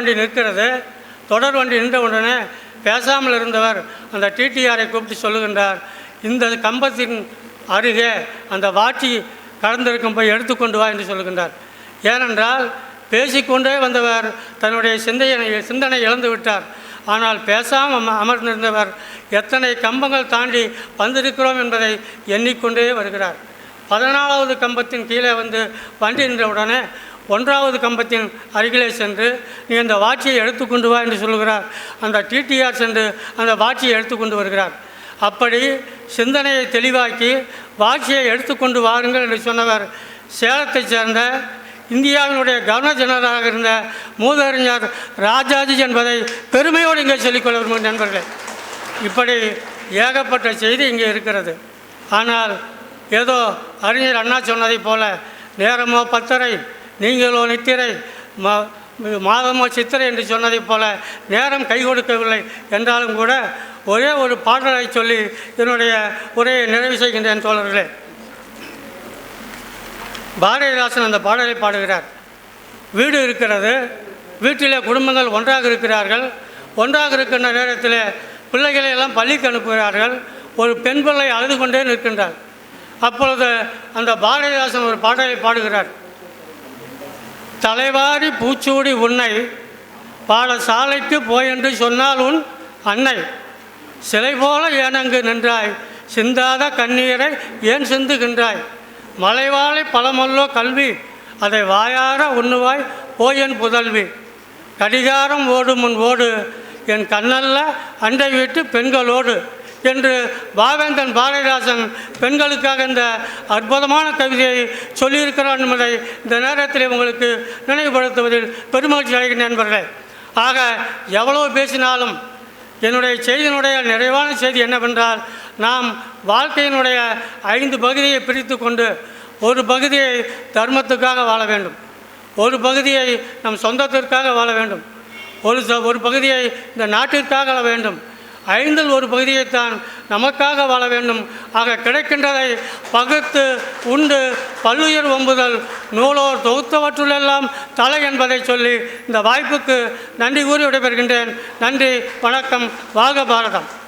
வண்டி நிற்கிறது. தொடர் வண்டி நின்ற உடனே பேசாமல் இருந்தவர் அந்த டிடிஆரை கூப்பிட்டு சொல்லுகின்றார். இந்த கம்பத்தின் அருகே அந்த வாட்சி கலந்திருக்கும் போய் எடுத்துக்கொண்டு வா என்று சொல்லுகின்றார். ஏனென்றால் பேசிக்கொண்டே வந்தவர் தன்னுடைய சிந்தையை சிந்தனை இழந்து விட்டார். ஆனால் பேசாமல் அம- அமர்ந்திருந்தவர் எத்தனை கம்பங்கள் தாண்டி வந்திருக்கிறோம் என்பதை எண்ணிக்கொண்டே வருகிறார். பதினாலாவது கம்பத்தின் கீழே வந்து வண்டி நின்றவுடனே ஒன்றாவது கம்பத்தின் அருகிலே சென்று நீ அந்த வாட்சியை எடுத்துக்கொண்டு வா என்று சொல்கிறார் அந்த டிடிஆர் சென்று அந்த வாட்சியை எடுத்துக்கொண்டு வருகிறார். அப்படி சிந்தனையை தெளிவாக்கி வாட்சியை எடுத்துக்கொண்டு வாருங்கள் என்று சொன்னவர் சேலத்தைச் சேர்ந்த இந்தியாவினுடைய கவர்னர் ஜெனரலாக இருந்த மூதறிஞர் ராஜாஜி என்பதை பெருமையோடு இங்கே சொல்லிக்கொள்ள விரும்பும் நண்பர்களே. இப்படி ஏகப்பட்ட செய்தி இங்கே இருக்கிறது. ஆனால் ஏதோ அறிஞர் அண்ணா சொன்னதைப் போல நேரமோ பத்தரை நீங்களோ நித்திரை மா மாதமோ சித்திரை என்று சொன்னதைப் போல நேரம் கை கொடுக்கவில்லை என்றாலும் கூட ஒரே ஒரு பாடலை சொல்லி என்னுடைய உரையை நிறைவு செய்கின்றேன் தோழர்களே. பாரதிதாசன் அந்த பாடலை பாடுகிறார். வீடு இருக்கிறது வீட்டிலே குடும்பங்கள் ஒன்றாக இருக்கிறார்கள் ஒன்றாக இருக்கின்ற நேரத்தில் பிள்ளைகளை எல்லாம் பள்ளிக்கு அனுப்புகிறார்கள் ஒரு பெண் பிள்ளை அழுது கொண்டே நிற்கின்றார். அப்பொழுது அந்த பாரதிதாசன் ஒரு பாடலை பாடுகிறார். தலைவாரி பூச்சூடி உன்னை பாடசாலைக்கு போய் என்று சொன்னால் உன் அன்னை சிலை போல ஏனங்கு நின்றாய்? சிந்தாத கண்ணீரை ஏன் சிந்துகின்றாய்? மலைவாழை பழமல்லோ கல்வி அதை வாயார உண்ணுவாய் போயன் புதல்வி. கடிகாரம் ஓடும் முன் ஓடு என் கண்ணல்ல அண்டை வீட்டு பெண்களோடு. என்று பாவேந்தன் பாரதிதாசன் பெண்களுக்காக இந்த அற்புதமான கவிதையை சொல்லியிருக்கிறான் என்பதை இந்த நேரத்தில் உங்களுக்கு நினைவுபடுத்துவதில் பெருமகிழ்ச்சி அடைகின்றேன் நண்பர்களே. ஆக எவ்வளவு பேசினாலும் என்னுடைய செய்தியினுடைய நிறைவான செய்தி என்னவென்றால் நாம் வாழ்க்கையினுடைய ஐந்து பகுதியை பிரித்து கொண்டு ஒரு பகுதியை தர்மத்துக்காக வாழ வேண்டும். ஒரு பகுதியை நம் சொந்தத்திற்காக வாழ வேண்டும். ஒரு ச- ஒரு பகுதியை இந்த நாட்டிற்காக வாழ வேண்டும். ஐந்தில் ஒரு பகுதியைத்தான் நமக்காக வாழ வேண்டும். ஆக கிடைக்கின்றதை பகுத்து உண்டு பல்லுயிர் ஒம்புதல் நூலோர் தொகுத்தவற்றுள்ளெல்லாம் தலை என்பதை சொல்லி இந்த வாய்ப்புக்கு நன்றி கூறி விடைபெறுகின்றேன். நன்றி வணக்கம் வாக பாரதம்.